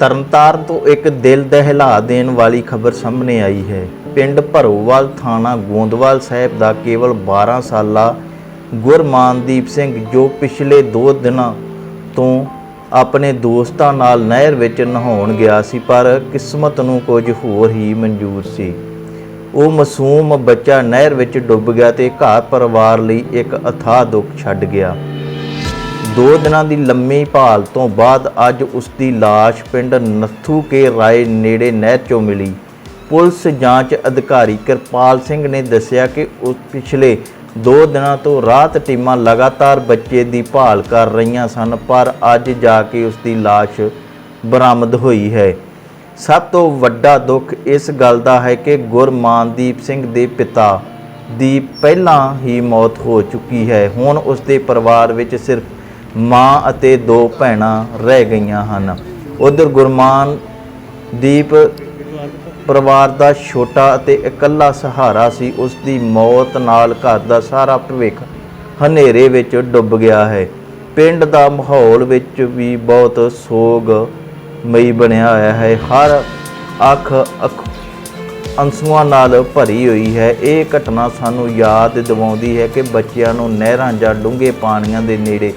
ਤਰਨਤਾਰਨ ਤੋਂ ਇੱਕ ਦਿਲ ਦਹਿਲਾ ਦੇਣ ਵਾਲੀ ਖਬਰ ਸਾਹਮਣੇ ਆਈ ਹੈ। ਪਿੰਡ ਭਰੋਵਾਲ ਥਾਣਾ ਗੋਂਦਵਾਲ ਸਾਹਿਬ ਦਾ ਕੇਵਲ 12 ਸਾਲਾ ਗੁਰਮਾਨਦੀਪ ਸਿੰਘ ਜੋ ਪਿਛਲੇ 2 ਦਿਨਾਂ ਤੋਂ ਆਪਣੇ ਦੋਸਤਾਂ ਨਾਲ ਨਹਿਰ ਵਿੱਚ ਨਹਾਉਣ ਗਿਆ ਸੀ, ਪਰ ਕਿਸਮਤ ਨੂੰ ਕੁਝ ਹੋਰ ਹੀ ਮਨਜ਼ੂਰ ਸੀ। ਉਹ ਮਾਸੂਮ ਬੱਚਾ ਨਹਿਰ ਵਿੱਚ ਡੁੱਬ ਗਿਆ ਤੇ ਘਰ ਪਰਿਵਾਰ ਲਈ ਇੱਕ ਅਥਾਹ ਦੁੱਖ ਛੱਡ ਗਿਆ। ਦੋ ਦਿਨਾਂ ਦੀ ਲੰਮੀ ਭਾਲ ਤੋਂ ਬਾਅਦ ਅੱਜ ਉਸ ਦੀ ਲਾਸ਼ ਪਿੰਡ ਨੱਥੂ ਕੇ ਰਾਏ ਨੇੜੇ ਨਹਿਰ 'ਚੋਂ ਮਿਲੀ। ਪੁਲਿਸ ਜਾਂਚ ਅਧਿਕਾਰੀ ਕਿਰਪਾਲ ਸਿੰਘ ਨੇ ਦੱਸਿਆ ਕਿ ਉਹ ਪਿਛਲੇ ਦੋ ਦਿਨਾਂ ਤੋਂ ਰਾਤ ਟੀਮਾਂ ਲਗਾਤਾਰ ਬੱਚੇ ਦੀ ਭਾਲ ਕਰ ਰਹੀਆਂ ਸਨ, ਪਰ ਅੱਜ ਜਾ ਕੇ ਉਸ ਦੀ ਲਾਸ਼ ਬਰਾਮਦ ਹੋਈ ਹੈ। ਸਭ ਤੋਂ ਵੱਡਾ ਦੁੱਖ ਇਸ ਗੱਲ ਦਾ ਹੈ ਕਿ ਗੁਰਮਾਨਦੀਪ ਸਿੰਘ ਦੇ ਪਿਤਾ ਦੀ ਪਹਿਲਾਂ ਹੀ ਮੌਤ ਹੋ ਚੁੱਕੀ ਹੈ। ਹੁਣ ਉਸ ਦੇ ਪਰਿਵਾਰ ਵਿੱਚ ਸਿਰਫ ਮਾਂ ਅਤੇ ਦੋ ਭੈਣਾਂ ਰਹਿ ਗਈਆਂ ਹਨ। ਉਧਰ ਗੁਰਮਾਨਦੀਪ ਪਰਿਵਾਰ ਦਾ ਛੋਟਾ ਅਤੇ ਇਕੱਲਾ ਸਹਾਰਾ ਸੀ ਉਸ ਦੀ ਮੌਤ ਨਾਲ ਘਰ ਦਾ ਸਾਰਾ ਭਵਿੱਖ ਹਨੇਰੇ ਵਿੱਚ ਡੁੱਬ ਗਿਆ ਹੈ। ਪਿੰਡ ਦਾ ਮਾਹੌਲ ਵਿੱਚ ਵੀ ਬਹੁਤ ਸੋਗ ਮਈ ਬਣਿਆ ਹੋਇਆ ਹੈ। ਹਰ ਅੱਖ ਅੱਖ ਅੰਸੂਆਂ ਨਾਲ ਭਰੀ ਹੋਈ ਹੈ। ਇਹ ਘਟਨਾ ਸਾਨੂੰ ਯਾਦ ਦਿਵਾਉਂਦੀ ਹੈ ਕਿ ਬੱਚਿਆਂ ਨੂੰ ਨਹਿਰਾਂ ਜਾਂ ਡੂੰਘੇ ਪਾਣੀਆਂ ਦੇ ਨੇੜੇ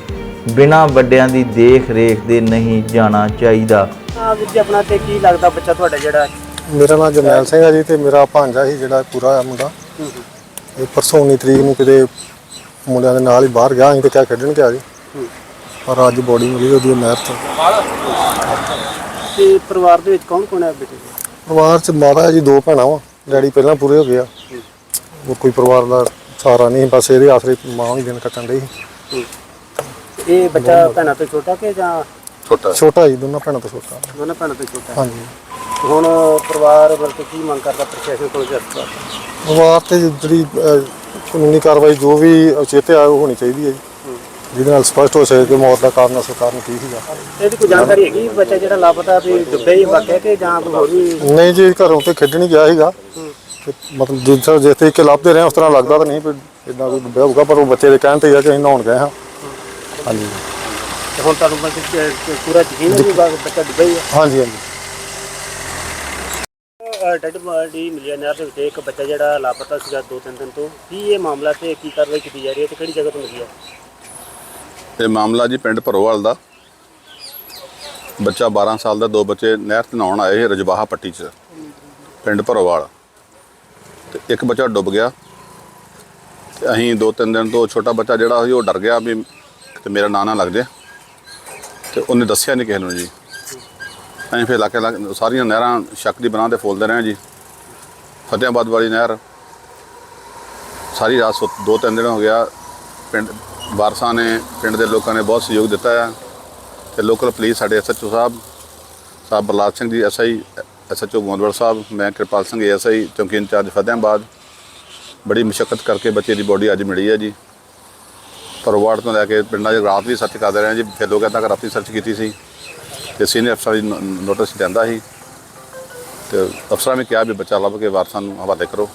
ਬਿਨਾਂ ਵੱਡਿਆਂ ਦੀ ਦੇਖ ਰੇਖ ਦੇ ਨਹੀਂ ਜਾਣਾ ਚਾਹੀਦਾ। ਆ ਵੀਰ ਜੀ ਆਪਣਾ ਤੇ ਕੀ ਲੱਗਦਾ ਬੱਚਾ ਤੁਹਾਡਾ ਜਿਹੜਾ? ਮੇਰਾ ਨਾਮ ਜਰਨੈਲ ਸਿੰਘ ਹੈ ਜੀ ਤੇ ਮੇਰਾ ਭਾਂਜਾ ਸੀ ਜਿਹੜਾ ਪੂਰਾ ਆ ਮੁੰਡਾ। ਇਹ ਪਰਸੋਂ 19 ਤਰੀਕ ਨੂੰ ਕਿਤੇ ਮੁੰਡਿਆਂ ਦੇ ਨਾਲ ਹੀ ਬਾਹਰ ਗਿਆ ਅਸੀਂ ਤੇ ਕਿਆ ਖੇਡਣ ਗਿਆ ਜੀ। ਪਰ ਅੱਜ ਬੋਡੀ ਮਿਲੀ ਉਹਦੀ ਨਹਿਰ ਤੋਂ। ਤੇ ਪਰਿਵਾਰ ਦੇ ਵਿੱਚ ਕੌਣ ਕੌਣ ਹੈ ਬੇਟੇ? ਪਰਿਵਾਰ ਚ ਮਾਤਾ ਹੈ ਜੀ ਦੋ ਭੈਣਾਂ ਵਾ। ਡੈਡੀ ਪਹਿਲਾਂ ਪੂਰੇ ਹੋ ਗਿਆ ਉਹ ਕੋਈ ਪਰਿਵਾਰ ਦਾ ਸਹਾਰਾ ਨਹੀਂ ਬਸ ਇਹਦੇ ਆਸਰੇ ਮਾਂ ਵੀ ਦਿਨ ਕੱਟਣ ਸੀ। ਇਹ ਬੱਚਾ ਭੈਣਾਂ ਤੋਂ ਛੋਟਾ ਕਿ ਜਾਂ ਛੋਟਾ। ਜੀ ਦੋਨਾਂ ਭੈਣਾਂ ਤੋਂ ਛੋਟਾ। ਦੋਨਾਂ ਭੈਣਾਂ ਤੋਂ ਛੋਟਾ? ਹਾਂਜੀ। ਹੁਣ ਪਰਿਵਾਰ ਬਲਕਿ ਕੀ ਮੰਗ ਕਰਦਾ ਪ੍ਰਸ਼ਾਸਨ ਕੋਲ ਜਸਤਾ ਪਰਿਵਾਰ ਤੇ ਜਿਹੜੀ ਅਹ, ਕਾਨੂੰਨੀ ਕਾਰਵਾਈ ਜੋ ਵੀ ਉਚਿਤ ਆ ਉਹ ਹੋਣੀ ਚਾਹੀਦੀ ਹੈ ਜੀ। ਜਿਹਦੇ ਨਾਲ ਸਪਸ਼ਟ ਹੋ ਸਕੇ ਕਿ ਮੌਤ ਦਾ ਕਾਰਨ ਸਰਕਾਰ ਨੂੰ ਕੀ ਸੀਗਾ। ਇਹਦੀ ਕੋਈ ਜਾਣਕਾਰੀ ਹੈਗੀ ਬੱਚਾ ਜਿਹੜਾ ਲਾਪਤਾ ਵੀ ਡੁੱਬੇ ਹੀ ਵਾਕਿਆ ਕਿ ਜਾਂ ਕੋਈ ਹੋਰ ਵੀ? ਨਹੀਂ ਜੀ ਘਰੋਂ ਤੇ ਖੇਡਣ ਹੀ ਗਿਆ ਸੀਗਾ। ਤੇ ਮਤਲਬ ਜਿਸ ਤਰ੍ਹਾਂ ਜਿਸ ਤਰੀਕੇ ਲੱਭਦੇ ਰਹੇ ਉਸ ਤਰ੍ਹਾਂ ਲੱਗਦਾ ਤਾਂ ਨਹੀਂ ਵੀ ਇਦਾਂ ਕੋਈ ਡੁੱਬਿਆ ਹੋਊਗਾ ਪਰ ਉਹ ਬੱਚੇ ਦੇ ਕਹਿਣ ਤੇ ਹੀ ਆ ਕਿ ਅਸੀਂ ਨਹਾਉਣ ਗਏ ਹਾਂ। ਹਾਂਜੀ। ਤੇ ਹੁਣ ਤੁਹਾਨੂੰ ਬਸ ਕਿ- ਕਿ ਪੂਰਾ ਯਕੀਨ ਹੈ ਵੀ ਬਾ- ਬੱਚਾ ਡੁੱਬਾ ਹੀ ਹੈ ਹਾਂਜੀ ਹਾਂਜੀ। ਡੈਡ ਬਾਡੀ ਮਿਲੀ ਹੈ ਨਹਿਰ ਦੇ ਵਿੱਚ ਇੱਕ ਬੱਚਾ ਜਿਹੜਾ ਲਾਪਤਾ ਸੀਗਾ ਦੋ ਤਿੰਨ ਦਿਨ ਤੋਂ। ਕੀ ਇਹ ਮਾਮਲਾ ਤੇ ਕੀ ਕਾਰਵਾਈ ਕੀਤੀ ਜਾ ਰਹੀ ਹੈ ਤੇ ਕਿਹੜੀ ਜਗ੍ਹਾ ਤੋਂ ਮਿਲੀ ਹੈ? ਇਹ ਮਾਮਲਾ ਜੀ ਪਿੰਡ ਭਰੋਵਾਲ ਦਾ। ਬੱਚਾ 12 ਸਾਲ ਦਾ ਦੋ ਬੱਚੇ ਨਹਿਰ ਤੇ ਨਹਾਉਣ ਆਏ ਸੀ ਰਜਵਾਹਾ ਪੱਟੀ 'ਚ। ਪਿੰਡ ਭਰੋਵਾਲ। ਤੇ ਇੱਕ ਬੱਚਾ ਡੁੱਬ ਗਿਆ। ਤੇ ਅਸੀਂ ਦੋ ਤਿੰਨ ਦਿਨ ਤੋਂ ਛੋਟਾ ਬੱਚਾ ਜਿਹੜਾ ਸੀ ਉਹ ਡਰ ਗਿਆ ਵੀ ਤੇ ਮੇਰਾ ਨਾਂ ਨਾ ਲੱਗ ਜੇ ਤੇ ਉਹਨੇ ਦੱਸਿਆ ਨਹੀਂ ਕਿਸੇ ਨੂੰ ਜੀ। ਅਸੀਂ ਫਿਰ ਇਲਾਕੇ ਇਲਾਕੇ ਸਾਰੀਆਂ ਨਹਿਰਾਂ ਸ਼ੱਕ ਦੀ ਬਣਾ ਤੇ ਫੋਲਦੇ ਰਹੇ ਜੀ। ਫਤਿਆਬਾਦ ਵਾਲੀ ਨਹਿਰ ਸਾਰੀ ਰਾਤ ਸੁੱਤ- ਦੋ ਤਿੰਨ ਦਿਨ ਹੋ ਗਿਆ। ਪਿੰਡ ਵਾਰਸਾਂ ਨੇ, ਪਿੰਡ ਦੇ ਲੋਕਾਂ ਨੇ ਬਹੁਤ ਸਹਿਯੋਗ ਦਿੱਤਾ ਹੈ ਤੇ ਲੋਕਲ ਪੁਲਿਸ ਸਾਡੇ ਐਸਐਚਓ ਸਾਹਿਬ ਸਾਹਿਬ ਬਰਲਾਲ ਸਿੰਘ ਜੀ ਐਸਆਈ ਐਸਐਚਓ ਗੋਂਦਵਾਲ ਸਾਹਿਬ, ਮੈਂ ਕਿਰਪਾਲ ਸਿੰਘ ਐਸਆਈ ਚੌਂਕੀ ਇੰਚਾਰਜ ਫਤਿਆਬਾਦ। ਬੜੀ ਮੁਸ਼ਕਲ ਕਰਕੇ ਬੱਚੇ ਦੀ ਬੋਡੀ ਅੱਜ ਮਿਲੀ ਹੈ ਜੀ। ਪਰਵਾੜ ਤੋਂ ਲੈ ਕੇ ਪਿੰਡਾਂ 'ਚ ਰਾਤ ਵੀ ਸਰਚ ਕਰਦੇ ਰਹੇ ਜੀ। ਫਿਰ ਲੋਕਾਂ ਤੱਕ ਰਾਤੀ ਸਰਚ ਕੀਤੀ ਸੀ ਤੇ ਸੀਨੀਅਰ ਅਫਸਰ ਨੋ- ਨੋਟਿਸ ਜਾਂਦਾ ਸੀ। ਤੇ ਅਫਸਰਾਂ ਨੇ ਕਿਹਾ ਵੀ ਬੱਚਾ ਲੱਭ ਕੇ ਵਾਰਸਾਂ ਨੂੰ ਹਵਾਲੇ ਕਰੋ।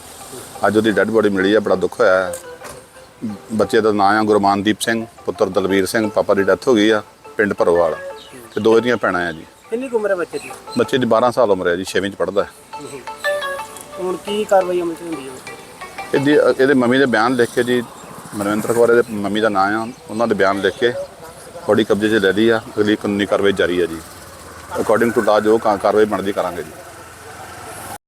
ਅੱਜ ਉਹਦੀ ਡੈੱਡ ਬੋਡੀ ਮਿਲੀ ਹੈ ਬੜਾ ਦੁੱਖ ਹੋਇਆ ਹੈ। ਬੱਚੇ ਦਾ ਨਾਮ ਆ ਗੁਰਮਾਨਦੀਪ ਸਿੰਘ ਪੁੱਤਰ ਦਲਵੀਰ ਸਿੰਘ ਪਾਪਾ ਦੀ ਡੈਥ ਹੋ ਗਈ ਆ ਪਿੰਡ ਭਰੋਵਾਲ। ਤੇ ਦੋ ਇਹਦੀਆਂ ਭੈਣਾਂ ਆ ਜੀ। ਕਿੰਨੀ ਕੁ ਉਮਰ ਹੈ ਬੱਚੇ ਦੀ? ਬੱਚੇ ਦੀ 12 ਸਾਲ ਉਮਰ ਹੈ ਜੀ 6ਵੀਂ ਚ ਪੜ੍ਹਦਾ ਹੈ। ਹੁਣ ਕੀ ਕਾਰਵਾਈ ਅਮਲ ਚ ਹੁੰਦੀ ਹੈ? ਇਹਦੀ ਇਹਦੇ ਮੰਮੀ ਦੇ ਬਿਆਨ ਲਿਖ ਕੇ ਜੀ ਮਨਵਿੰਦਰ ਕੌਰ ਇਹਦੇ ਮੰਮੀ ਦਾ ਨਾਂ ਆ। ਉਹਨਾਂ ਦੇ ਬਿਆਨ ਲਿਖ ਕੇ ਬੋਡੀ ਕਬਜ਼ੇ 'ਚ ਲੈ ਲਈ ਆ। ਅਗਲੀ ਕਾਨੂੰਨੀ ਕਾਰਵਾਈ ਜਾਰੀ ਹੈ ਜੀ। ਅਕੋਰਡਿੰਗ ਟੂ ਲਾ ਜੋ ਕਾ- ਕਾਰਵਾਈ ਬਣਦੀ ਕਰਾਂਗੇ ਜੀ।